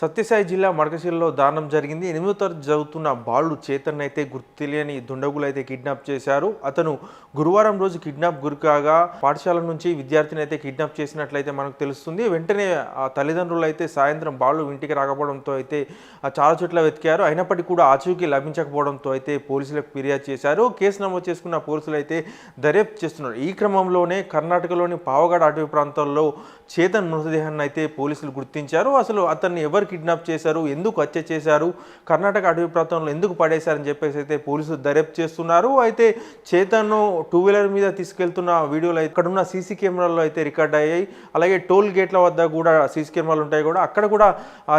సత్యసాయి జిల్లా మడకశిలలో దారుణం జరిగింది. ఎనిమిదో తరగతి చదువుతున్న బాలుడు చేతన్ అయితే గుర్తు తెలియని దుండగులు అయితే కిడ్నాప్ చేశారు. అతను గురువారం రోజు కిడ్నాప్ గురికాగా పాఠశాల నుంచి విద్యార్థిని అయితే కిడ్నాప్ చేసినట్లయితే మనకు తెలుస్తుంది. వెంటనే ఆ తల్లిదండ్రులు అయితే సాయంత్రం బాలుడు ఇంటికి రాకపోవడంతో అయితే ఆ చాలా చోట్ల వెతికారు. అయినప్పటికీ కూడా ఆచూకీ లభించకపోవడంతో అయితే పోలీసులకు ఫిర్యాదు చేశారు. కేసు నమోదు చేసుకున్న పోలీసులు అయితే దర్యాప్తు చేస్తున్నారు. ఈ క్రమంలోనే కర్ణాటకలోని పావగడ అటవీ ప్రాంతాల్లో చేతన్ మృతదేహాన్ని అయితే పోలీసులు గుర్తించారు. అసలు అతన్ని ఎవరికి కిడ్నాప్ చేశారు ఎందుకు హత్య చేశారు కర్ణాటక అటవీ ప్రాంతంలో ఎందుకు పడేశారని చెప్పేసి అయితే పోలీసులు దర్యాప్తు చేస్తున్నారు. అయితే చేతన్ను టూ వీలర్ మీద తీసుకెళ్తున్న వీడియోలు ఇక్కడ ఉన్న సీసీ కెమెరాల్లో అయితే రికార్డ్ అయ్యాయి. అలాగే టోల్ గేట్ల వద్ద కూడా సీసీ కెమెరాలు ఉంటాయి కూడా. అక్కడ కూడా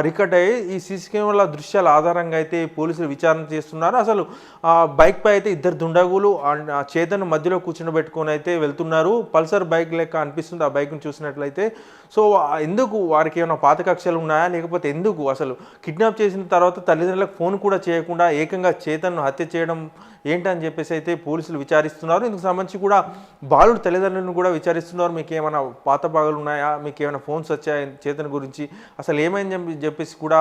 రికార్డ్ అయ్యాయి. ఈ సీసీ కెమెరాల దృశ్యాల ఆధారంగా అయితే పోలీసులు విచారణ చేస్తున్నారు. అసలు ఆ బైక్ పై అయితే ఇద్దరు దుండగులు ఆ మధ్యలో కూర్చుండబెట్టుకొని అయితే వెళ్తున్నారు. పల్సర్ బైక్ లెక్క అనిపిస్తుంది ఆ బైక్ను చూసినట్లయితే. సో ఎందుకు వారికి ఏమైనా పాత కక్షలు ఉన్నాయా? లేకపోతే ఎందుకు? అసలు కిడ్నాప్ చేసిన తర్వాత తల్లిదండ్రులకు ఫోన్ కూడా చేయకుండా ఏకంగా చేతన్ను హత్య చేయడం ఏంటని చెప్పేసి అయితే పోలీసులు విచారిస్తున్నారు. ఇందుకు సంబంధించి కూడా బాలుడు తల్లిదండ్రులను కూడా విచారిస్తున్నారు. మీకు ఏమైనా పాత భాగాలు ఉన్నాయా? మీకు ఏమైనా ఫోన్స్ వచ్చాయా? చేతన్ గురించి అసలు ఏమైంది చెప్పేసి కూడా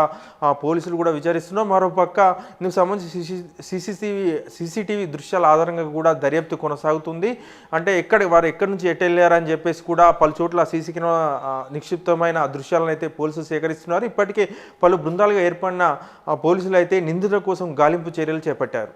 పోలీసులు కూడా విచారిస్తున్నారు. మరోపక్క ఇందుకు సంబంధించి సీసీ సీసీటీవీ సీసీటీవీ దృశ్యాల ఆధారంగా కూడా దర్యాప్తు కొనసాగుతుంది. అంటే ఎక్కడ వారు ఎక్కడి నుంచి ఎటు వెళ్ళారని చెప్పేసి కూడా పలు చోట్ల సీసీ నిక్షిప్తమైన దృశ్యాలను అయితే పోలీసులు సేకరిస్తున్నారు. ఇప్పటికే పలు బృందాలుగా ఏర్పడిన పోలీసులు అయితే నిందితుల కోసం గాలింపు చర్యలు చేపట్టారు.